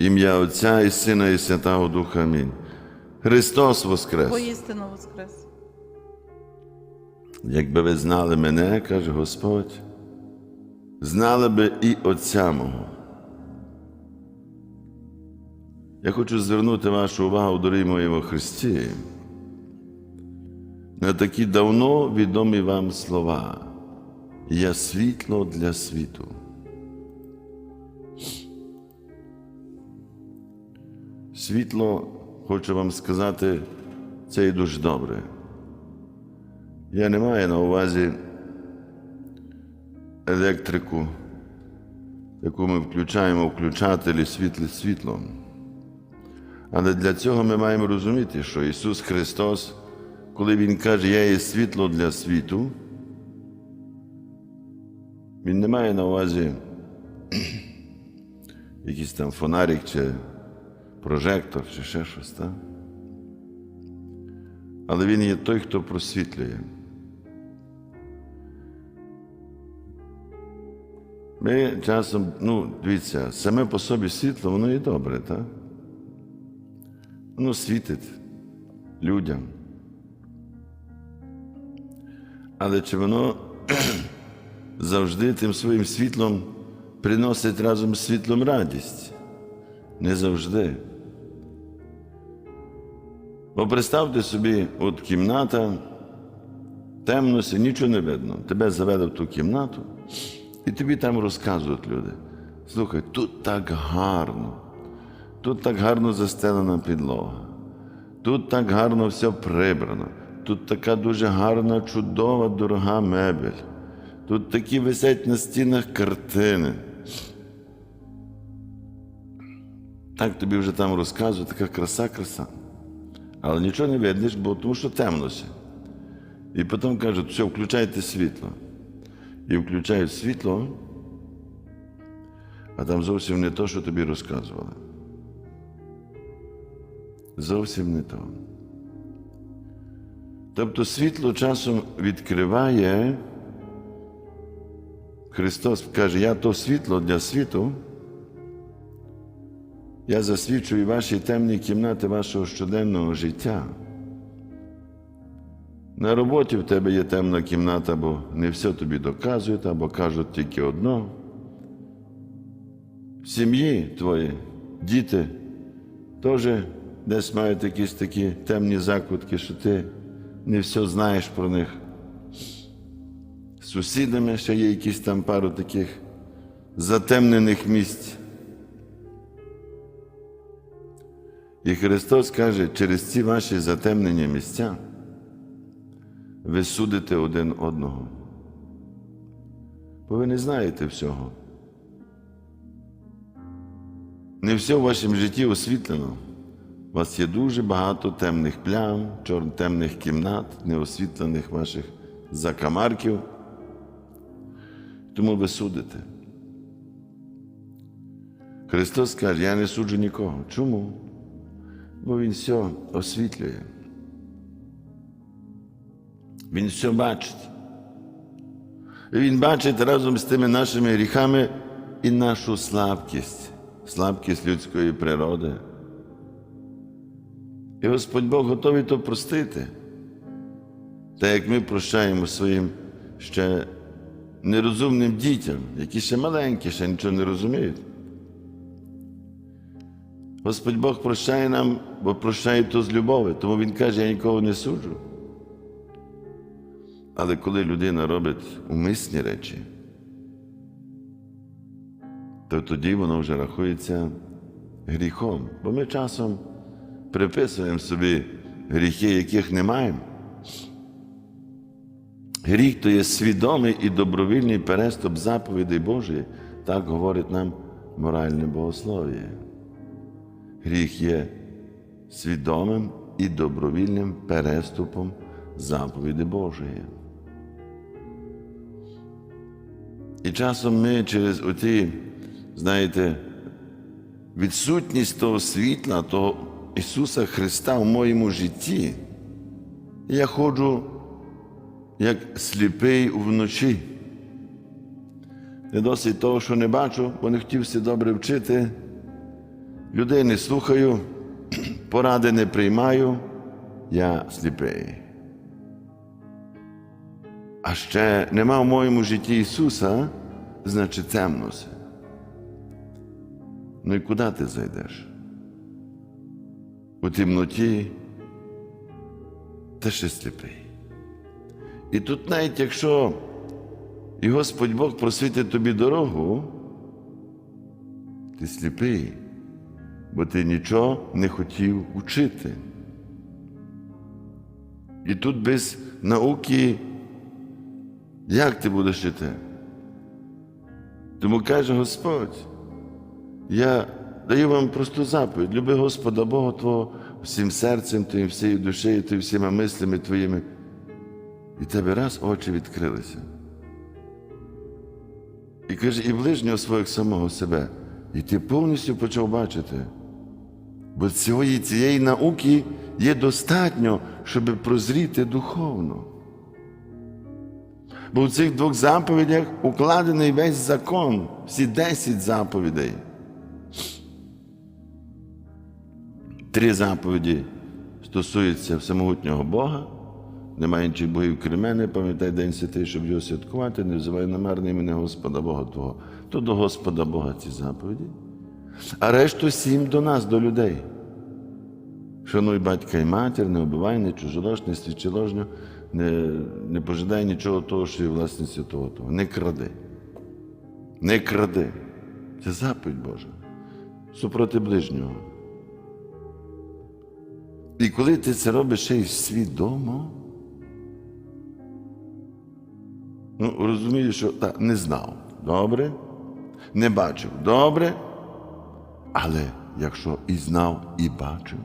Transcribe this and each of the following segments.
Ім'я Отця і Сина, і Святого Духа. Амінь. Христос Воскрес! Воістину воскрес. Якби ви знали мене, каже Господь, знали би і Отця мого. Я хочу звернути вашу увагу, дорогі мої во Христі, на такі давно відомі вам слова. Я світло для світу. Світло, хочу вам сказати, це і дуже добре. Я не маю на увазі електрику, яку ми включаємо включателі світле світлом. Але для цього ми маємо розуміти, що Ісус Христос, коли Він каже, Я є світло для світу, Він не має на увазі якийсь там фонарик чи прожектор, чи ще щось, так? Але Він є той, хто просвітлює. Ми часом, ну, дивіться, саме по собі світло, воно і добре, так? Воно світить людям. Але чи воно завжди тим своїм світлом приносить разом з світлом радість? Не завжди. Бо представте собі, от кімната, темно, сі, нічого не видно. Тебе завели в ту кімнату, і тобі там розказують люди. Слухай, тут так гарно, тут так гарно застелена підлога, тут так гарно все прибрано, тут така дуже гарна, чудова, дорога мебель, тут такі висять на стінах картини. Так тобі вже там розказують, така краса, краса. Але нічого не видиш, бо тому що темнося. І потім кажуть, все, включайте світло. І включають світло, а там зовсім не то, що тобі розказували. Зовсім не то. Тобто світло часом відкриває. Христос каже, я то світло для світу. Я засвідчую ваші темні кімнати вашого щоденного життя. На роботі в тебе є темна кімната, бо не все тобі доказують або кажуть тільки одно. В сім'ї твої діти теж десь мають якісь такі темні закутки, що ти не все знаєш про них. З сусідами ще є якісь там пару таких затемнених місць. І Христос каже, через ці ваші затемнені місця ви судите один одного. Бо ви не знаєте всього. Не все в вашому житті освітлено. У вас є дуже багато темних плям, темних кімнат, неосвітлених ваших закамарків. Тому ви судите. Христос каже, я не суджу нікого. Чому? Бо Він все освітлює. Він все бачить. Він бачить разом з тими нашими гріхами і нашу слабкість, слабкість людської природи. І Господь Бог готовий то простити. Та як ми прощаємо своїм ще нерозумним дітям, які ще маленькі, ще нічого не розуміють. Господь Бог прощає нам, бо прощає то з любові, тому Він каже, я нікого не суджу. Але коли людина робить умисні речі, то тоді воно вже рахується гріхом. Бо ми часом приписуємо собі гріхи, яких не маємо. Гріх то є свідомий і добровільний переступ заповідей Божої, так говорить нам моральне богослов'я. Гріх є свідомим і добровільним переступом заповіді Божої. І часом ми через оті, знаєте, відсутність того світла, того Ісуса Христа в моєму житті, я ходжу як сліпий вночі. Не досить того, що не бачу, бо не хотів все добре вчити, людей не слухаю, поради не приймаю, я сліпий. А ще нема в моєму житті Ісуса, значить темно все. Ну і куди ти зайдеш? У темноті ти ще сліпий. І тут навіть якщо і Господь Бог просвітить тобі дорогу, ти сліпий, бо ти нічого не хотів учити. І тут без науки, як ти будеш жити? Тому каже Господь, я даю вам просту заповідь, люби Господа Бога Твого всім серцем твоїм, всією душею, ти всіма мислями твоїми. І тебе раз очі відкрилися. І каже, і ближнього свого самого себе. І ти повністю почав бачити. Бо цієї, цієї науки є достатньо, щоб прозріти духовно. Бо в цих двох заповідях укладений весь закон, всі десять заповідей. Три заповіді стосуються всемогутнього Бога. Немає інших богів крім мене, пам'ятай день святий, щоб його святкувати, не взивай намерне імені Господа Бога Твого. То до Господа Бога ці заповіді. А решту сім до нас, до людей. Шануй батька і матір, не убивай, не чужолож, не свідчиложню, не, не пожидай нічого того, що є власницю того, того. Не кради. Не кради. Це заповідь Божа. Супроти ближнього. І коли ти це робиш ще й свідомо, ну, розумієш, що так, не знав. Добре, не бачив. Добре. Але якщо і знав, і бачив.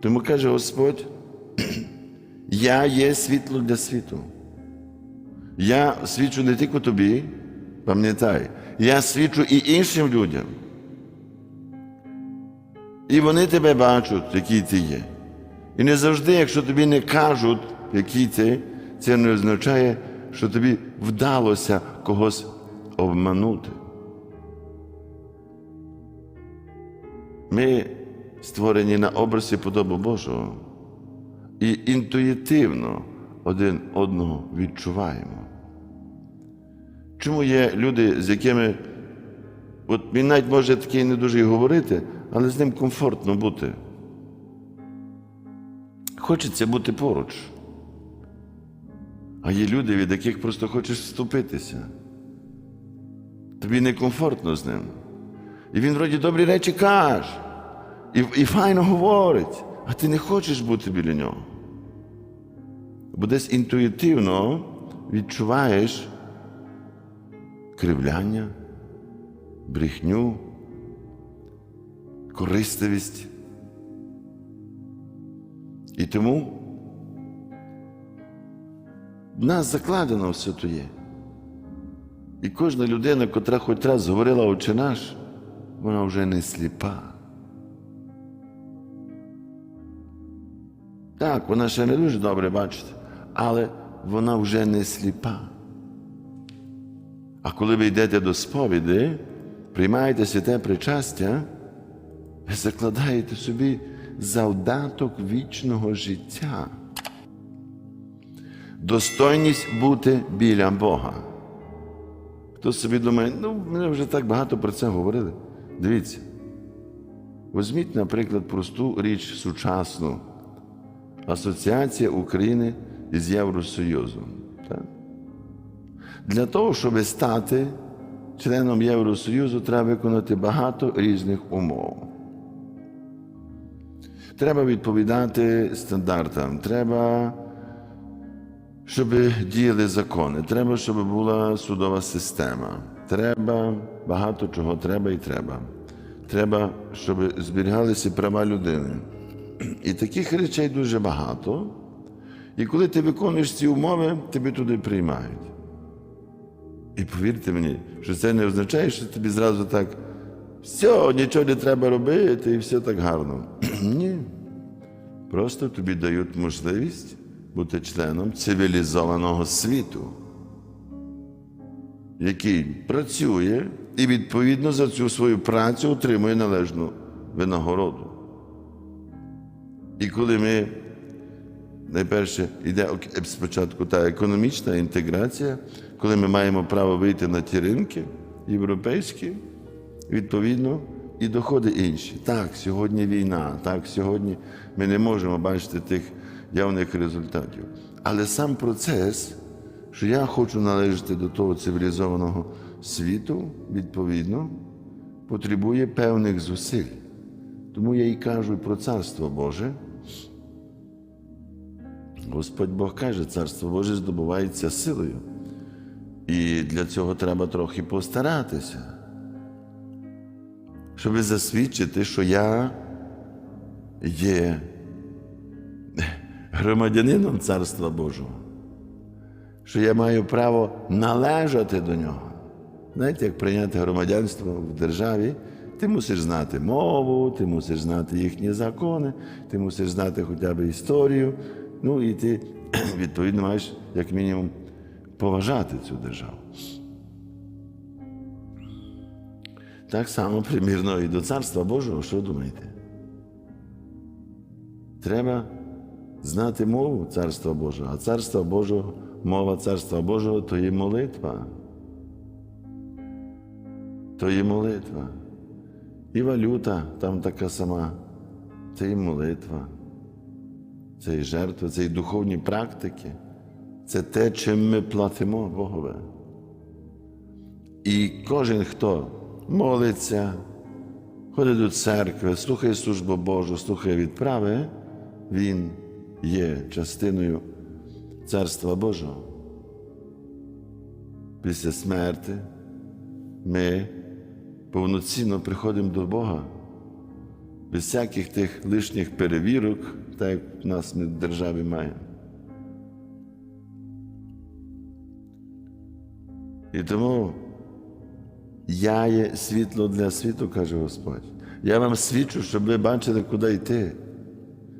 Тому каже Господь, я є світло для світу. Я свідчу не тільки тобі, пам'ятай, я свідчу і іншим людям. І вони тебе бачать, який ти є. І не завжди, якщо тобі не кажуть, який ти, це не означає, що тобі вдалося когось обманути. Ми створені на образі подоби Божого і інтуїтивно один одного відчуваємо. Чому є люди, з якими от він навіть може такий не дуже й говорити, але з ним комфортно бути. Хочеться бути поруч. А є люди, від яких просто хочеш вступитися. Тобі некомфортно з ним. І він вроді добрі речі каже, і, і файно говорить, а ти не хочеш бути біля нього. Бо десь інтуїтивно відчуваєш кривляння, брехню, користивість. І тому в нас закладено все то є. І кожна людина, котра хоч раз говорила «Отче наш, вона вже не сліпа. Так, вона ще не дуже добре бачить, але вона вже не сліпа. А коли ви йдете до сповіді, приймаєте святе причастя, ви закладаєте собі завдаток вічного життя. Достойність бути біля Бога. Хто собі думає, ну, ми вже так багато про це говорили. Дивіться. Візьміть, наприклад, просту річ сучасну. Асоціація України із Євросоюзом. Так? Для того, щоб стати членом Євросоюзу, треба виконати багато різних умов. Треба відповідати стандартам, треба, щоб діяли закони, треба, щоб була судова система. Треба багато чого треба і треба. Треба, щоб зберігалися права людини. І таких речей дуже багато. І коли ти виконуєш ці умови, тебе туди приймають. І повірте мені, що це не означає, що тобі зразу так все, нічого не треба робити, і все так гарно. Ні. Просто тобі дають можливість бути членом цивілізованого світу. який працює і відповідно за цю свою працю отримує належну винагороду. І коли ми найперше йде спочатку та економічна інтеграція, коли ми маємо право вийти на ті ринки європейські, відповідно, і доходи інші. Так, сьогодні війна, так, сьогодні ми не можемо бачити тих явних результатів. Але сам процес, що я хочу належати до того цивілізованого світу, відповідно, потребує певних зусиль. Тому я і кажу про Царство Боже. Господь Бог каже, Царство Боже здобувається силою. І для цього треба трохи постаратися, щоб засвідчити, що я є громадянином Царства Божого, що я маю право належати до нього. Знаєте, як прийняти громадянство в державі, ти мусиш знати мову, ти мусиш знати їхні закони, ти мусиш знати хоча б історію. Ну і ти, відповідно, маєш, як мінімум, поважати цю державу. Так само, примірно, і до Царства Божого, що думаєте? Треба знати мову Царства Божого, а Царства Божого, мова Царства Божого то є молитва. То є молитва. І валюта там така сама. Це і молитва, це і жертва, це і духовні практики. Це те, чим ми платимо Богове. І кожен, хто молиться, ходить до церкви, слухає службу Божу, слухає відправи, він є частиною Царства Божого. Після смерти ми повноцінно приходимо до Бога. Без всяких тих лишніх перевірок, так як в нас ми в державі маємо. І тому я є світло для світу, каже Господь. Я вам свідчу, щоб ви бачили, куди йти.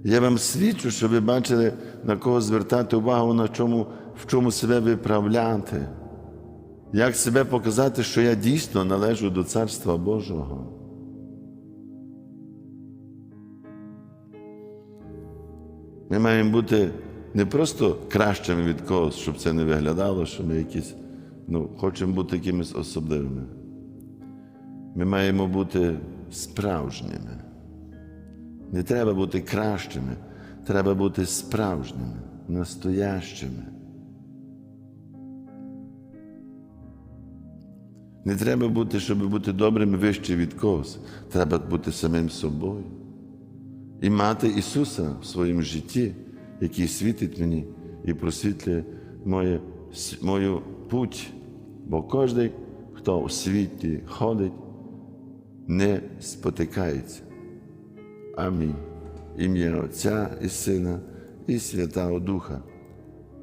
Я вам свідчу, щоб ви бачили, на кого звертати увагу, на чому, в чому себе виправляти. Як себе показати, що я дійсно належу до Царства Божого. Ми маємо бути не просто кращими від когось, щоб це не виглядало, що ми якісь, ну, хочемо бути якимись особливими. Ми маємо бути справжніми. Не треба бути кращими, треба бути справжніми, настоящими. Не треба бути, щоб бути добрим вище від когось. Треба бути самим собою і мати Ісуса в своєму житті, який світить мені і просвітлює моє, мою путь. Бо кожен, хто у світі ходить, не спотикається. Амінь. Ім'я Отця і Сина і Святого Духа.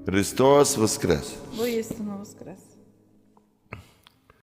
Христос Воскрес! Воістину воскрес.